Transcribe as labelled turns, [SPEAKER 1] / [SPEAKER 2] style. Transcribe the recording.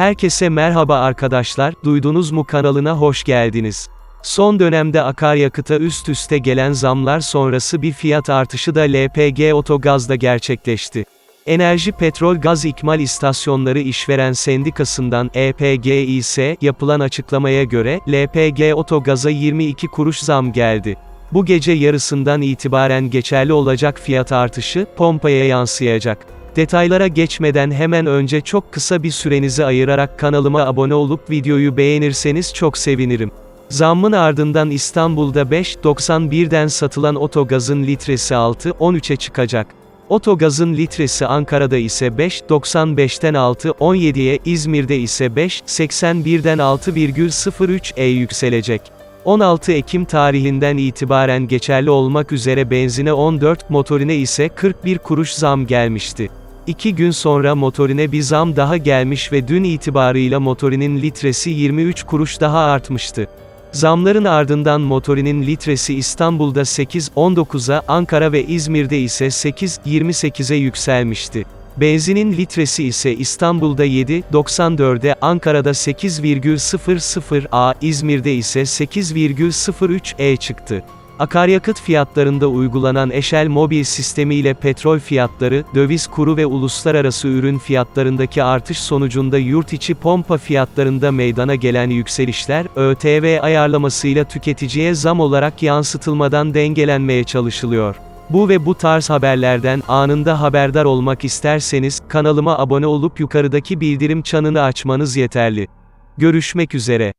[SPEAKER 1] Herkese merhaba arkadaşlar, duydunuz mu kanalına hoş geldiniz. Son dönemde akaryakıta üst üste gelen zamlar sonrası bir fiyat artışı da LPG Otogaz'da gerçekleşti. Enerji Petrol Gaz İkmal İstasyonları İşveren Sendikası'ndan EPGİS yapılan açıklamaya göre LPG Otogaz'a 22 kuruş zam geldi. Bu gece yarısından itibaren geçerli olacak fiyat artışı pompaya yansıyacak. Detaylara geçmeden hemen önce çok kısa bir sürenizi ayırarak kanalıma abone olup videoyu beğenirseniz çok sevinirim. Zammın ardından İstanbul'da 5.91'den satılan otogazın litresi 6.13'e çıkacak. Otogazın litresi Ankara'da ise 5.95'ten 6.17'ye, İzmir'de ise 5.81'den 6,03'e yükselecek. 16 Ekim tarihinden itibaren geçerli olmak üzere benzine 14, motorine ise 41 kuruş zam gelmişti. İki gün sonra motorine bir zam daha gelmiş ve dün itibarıyla motorinin litresi 23 kuruş daha artmıştı. Zamların ardından motorinin litresi İstanbul'da 8.19'a, Ankara ve İzmir'de ise 8.28'e yükselmişti. Benzinin litresi ise İstanbul'da 7.94'e, Ankara'da 8,00'a, İzmir'de ise 8,03'e çıktı. Akaryakıt fiyatlarında uygulanan eşel mobil sistemiyle petrol fiyatları, döviz kuru ve uluslararası ürün fiyatlarındaki artış sonucunda yurt içi pompa fiyatlarında meydana gelen yükselişler, ÖTV ayarlamasıyla tüketiciye zam olarak yansıtılmadan dengelenmeye çalışılıyor. Bu ve bu tarz haberlerden anında haberdar olmak isterseniz, kanalıma abone olup yukarıdaki bildirim çanını açmanız yeterli. Görüşmek üzere.